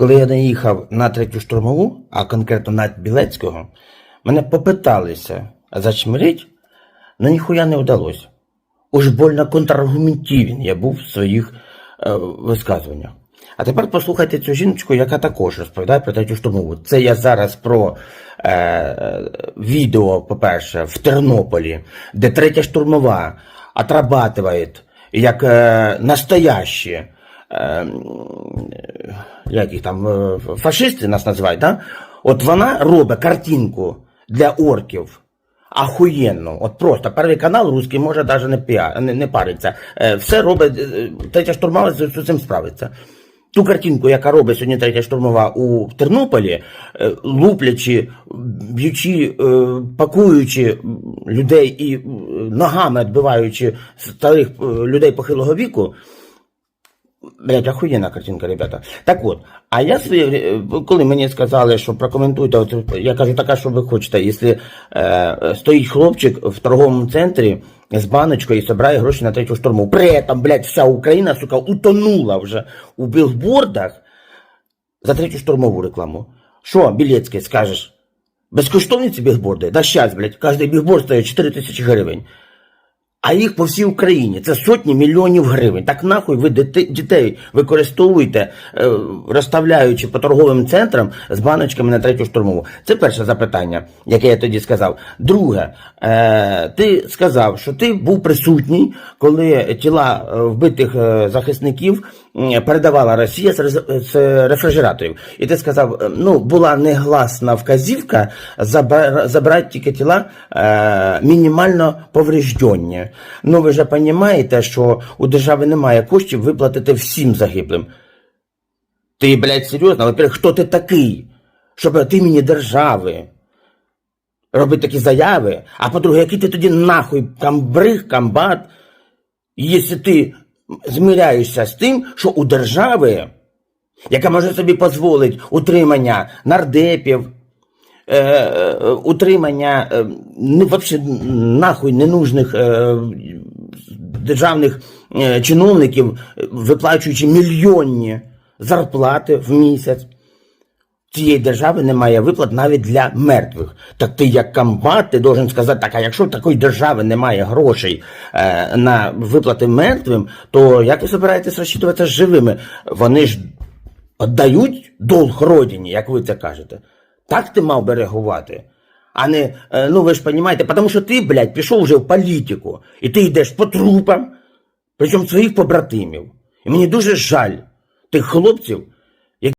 коли я наїхав на третю штурмову, а конкретно на Білецького, мене попиталися зачмирить, але ніхуя не вдалося. Уж больно контраргументивен я був в своїх е, висказуваннях. А тепер послухайте цю жіночку, яка також розповідає про третю штурмову. Це я зараз про е, відео, по-перше, в Тернополі, де третя штурмова отрабатывает як е, настоящі, як їх там, е, фашисти нас називають, да? От вона робить картинку для орків. Ахуєнно, от просто перший канал русський може навіть не, піа, не, не париться. Е, все робить, е, третя штурмова з цим справиться. Ту картинку, яка робить сьогодні третя штурмова у Тернополі, е, луплячи, б'ючи, е, пакуючи людей і е, ногами відбиваючи старих е, людей похилого віку, Блять, охуєнна картинка, ребята. Так от, а я своє, е, коли мені сказали, що прокоментуйте, от, я кажу, така, що ви хочете, якщо е, стоїть хлопчик в торговому центрі з баночкою і збирає гроші на третю штурму. При этом, блядь, вся Україна, сука, утонула вже у білбордах за третю штурмову рекламу. Що, Білецький, скажеш? Безкоштовні ці білборди? Да щас, блядь, кожний білборд стоїть 4 тисячі гривень. А їх по всій Україні це сотні мільйонів гривень. Так нахуй ви дітей використовуєте, е, розставляючи по торговим центрам з баночками на третю штурмову. Це перше запитання, яке я тоді сказав. Друге, е, ти сказав, що ти був присутній, коли тіла е, вбитих захисників передавала Росія з рефрижераторів. І ти сказав, ну була негласна вказівка забра- забрати тільки тіла мінімально повреждені. Ну ви ж розумієте, що у держави немає коштів виплатити всім загиблим. Ти, блядь, серйозно? Во-первых, хто ти такий? Щоб від імені держави робити такі заяви. А по-друге, який ти тоді нахуй камбриг, комбат, якщо ти зміряєшся з тим, що у держави, яка може собі дозволити утримання нардепів, е, е, утримання е, ну, вообще нахуй ненужних державних чиновників, виплачуючи мільйонні зарплати в місяць. Цієї держави немає виплат навіть для мертвих. Так ти як комбат, ти должен сказати, так, а якщо такої держави немає грошей е, на виплати мертвим, то як ви збираєтесь розчитуватися живими? Вони ж віддають долг родині, як ви це кажете. Так ти мав би реагувати. А не, е, ну ви ж розумієте, тому що ти, блядь, пішов вже в політику, і ти йдеш по трупам, причому своїх побратимів. І мені дуже жаль тих хлопців,